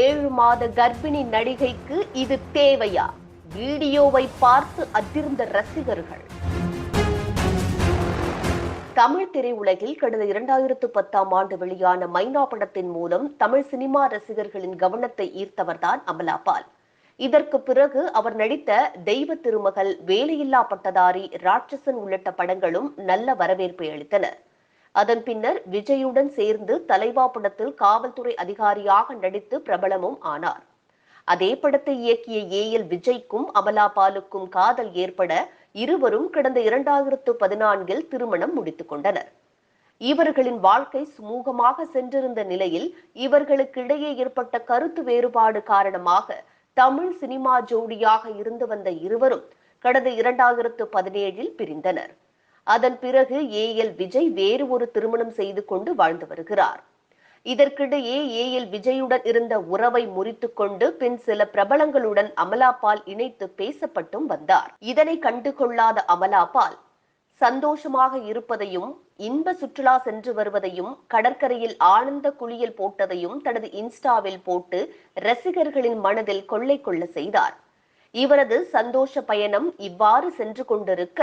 ஏழு மாத கர்ப்பிணி நடிகைக்கு இது தேவையா? வீடியோவை பார்த்து அதிர்ந்த ரசிகர்கள். தமிழ் திரையுலகில் கடந்த இரண்டாயிரத்து பத்தாம் ஆண்டு வெளியான மைனா படத்தின் மூலம் தமிழ் சினிமா ரசிகர்களின் கவனத்தை ஈர்த்தவர்தான் அமலாபால் இதற்கு பிறகு அவர் நடித்த தெய்வ திருமகள் வேலையில்லா பட்டதாரி ராட்சசன் உள்ளிட்ட படங்களும் நல்ல வரவேற்பை அளித்தன. அதன் பின்னர் விஜயுடன் சேர்ந்து தலைவா படத்தில் காவல்துறை அதிகாரியாக நடித்து பிரபலமும் ஆனார். அதே படத்தை இயக்கிய ஏ எல் விஜய்க்கும் அமலா பாலுக்கும் காதல் ஏற்பட இருவரும் கடந்த இரண்டாயிரத்து பதினான்கில் திருமணம் முடித்துக் கொண்டனர். இவர்களின் வாழ்க்கை சுமூகமாக சென்றிருந்த நிலையில் இவர்களுக்கிடையே ஏற்பட்ட கருத்து வேறுபாடு காரணமாக தமிழ் சினிமா ஜோடியாக இருந்து வந்த இருவரும் கடந்த இரண்டாயிரத்து பதினேழில் பிரிந்தனர். அதன் பிறகு ஏ எல் விஜய் வேறு ஒரு திருமணம் செய்து கொண்டு வாழ்ந்து வருகிறார். இதற்கிடையே ஏ எல் விஜயுடன் இருந்த உறவை முறித்துக் கொண்டு பின் சில பிரபலங்களுடன் அமலாபால் இணைத்து பேசப்பட்டும் வந்தார். இதனை கண்டுகொள்ளாத அமலாபால் சந்தோஷமாக இருப்பதையும் இன்ப சுற்றுலா சென்று வருவதையும் கடற்கரையில் ஆனந்த குளியல் போட்டதையும் தனது இன்ஸ்டாவில் போட்டு ரசிகர்களின் மனதில் கொள்ளை கொள்ள செய்தார். இவரது சந்தோஷ பயணம் இவ்வாறு சென்று கொண்டிருக்க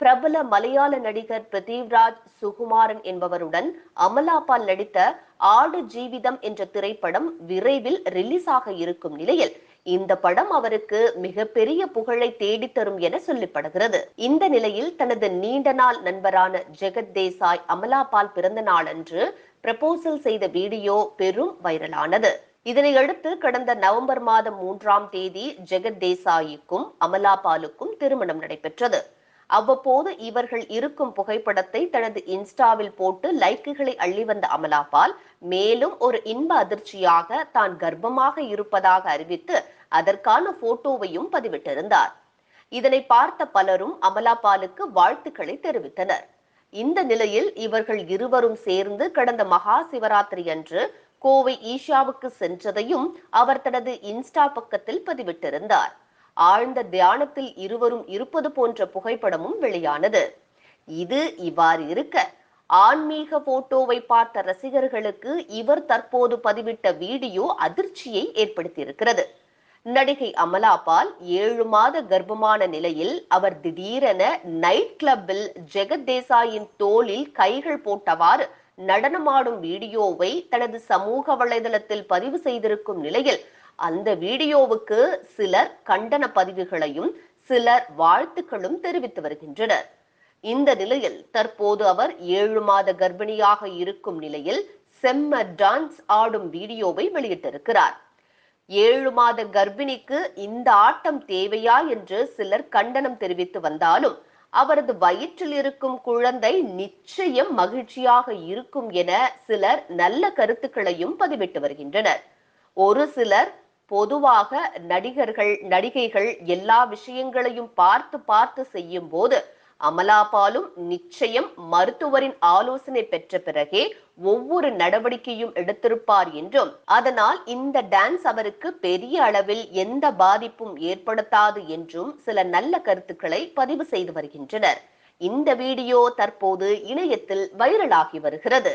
பிரபல மலையாள நடிகர் பிரதீவ்ராஜ் சுகுமாரன் என்பவருடன் அமலாபால் நடித்த ஆடு ஜீவிதம் என்ற திரைப்படம் விரைவில் ரிலீஸ் ஆக இருக்கும் நிலையில் இந்த படம் அவருக்கு மிகப்பெரிய புகழை தேடித்தரும் என சொல்லப்படுகிறது. இந்த நிலையில் தனது நீண்ட நாள் நண்பரான ஜெகத் தேசாய் அமலாபால் பிறந்த நாளன்று பிரபோசல் செய்த வீடியோ பெரும் வைரலானது. இதனையடுத்து கடந்த நவம்பர் மாதம் மூன்றாம் தேதி ஜெகத் தேசாயிக்கும் அமலாபாலுக்கும் திருமணம் நடைபெற்றது. அவ்வப்போது இவர்கள் இருக்கும் புகைப்படத்தை தனது இன்ஸ்டாவில் போட்டு லைக்குகளை அள்ளி வந்த அமலாபால் மேலும் ஒரு இன்ப அதிர்ச்சியாக தான் கர்ப்பமாக இருப்பதாக அறிவித்து அதற்கான போட்டோவையும் பதிவிட்டிருந்தார். இதனை பார்த்த பலரும் அமலாபாலுக்கு வாழ்த்துக்களை தெரிவித்தனர். இந்த நிலையில் இவர்கள் இருவரும் சேர்ந்து கடந்த மகா சிவராத்திரி அன்று கோவை ஈஷாவுக்கு சென்றதையும் அவர் தனது இன்ஸ்டா பக்கத்தில் பதிவிட்டிருந்தார். ஆழ்ந்த தியானத்தில் இருவரும் இருப்பது போன்ற புகைப்படமும் வெளியானது. இது இவ்வாறு இருக்க ஆன்மீக போட்டோவை பார்த்த ரசிகர்களுக்கு இவர் தற்போது பதிவிட்ட வீடியோ அதிர்ச்சியை ஏற்படுத்தியிருக்கிறது. நடிகை அமலாபால் ஏழு மாத கர்ப்பமான நிலையில் அவர் திடீரென நைட் கிளப்பில் ஜெகத் தேசாயின் தோளில் கைகள் போட்டவாறு நடனமாடும் வீடியோவை தனது சமூக வலைதளத்தில் பதிவு செய்திருக்கும் நிலையில் அந்த வீடியோவுக்கு சிலர் கண்டன பதிவுகளையும் சிலர் வாழ்த்துக்களும் தெரிவித்து வருகின்றனர். இந்த நிலையில் தற்போது அவர் ஏழு மாத கர்ப்பிணியாக இருக்கும் நிலையில் செம்ம டான்ஸ் ஆடும் வீடியோவை வெளியிட்டிருக்கிறார். ஏழு மாத கர்ப்பிணிக்கு இந்த ஆட்டம் தேவையா என்று சிலர் கண்டனம் தெரிவித்து வந்தாலும் அவரது வயிற்றில் இருக்கும் குழந்தை நிச்சயம் மகிழ்ச்சியாக இருக்கும் என சிலர் நல்ல கருத்துக்களையும் பதிவிட்டு வருகின்றனர். ஒரு சிலர் பொதுவாக நடிகர்கள் நடிகைகள் எல்லா விஷயங்களையும் பார்த்து பார்த்து செய்யும் போது அமலாபாலும் நிச்சயம் மருத்துவரின் ஆலோசனை பெற்ற பிறகே ஒவ்வொரு நடவடிக்கையும் எடுத்திருப்பார் என்றும் அதனால் இந்த டான்ஸ் அவருக்கு பெரிய அளவில் எந்த பாதிப்பும் ஏற்படுத்தாது என்றும் சில நல்ல கருத்துக்களை பதிவு செய்து வருகின்றனர். இந்த வீடியோ தற்போது இணையத்தில் வைரலாகி வருகிறது.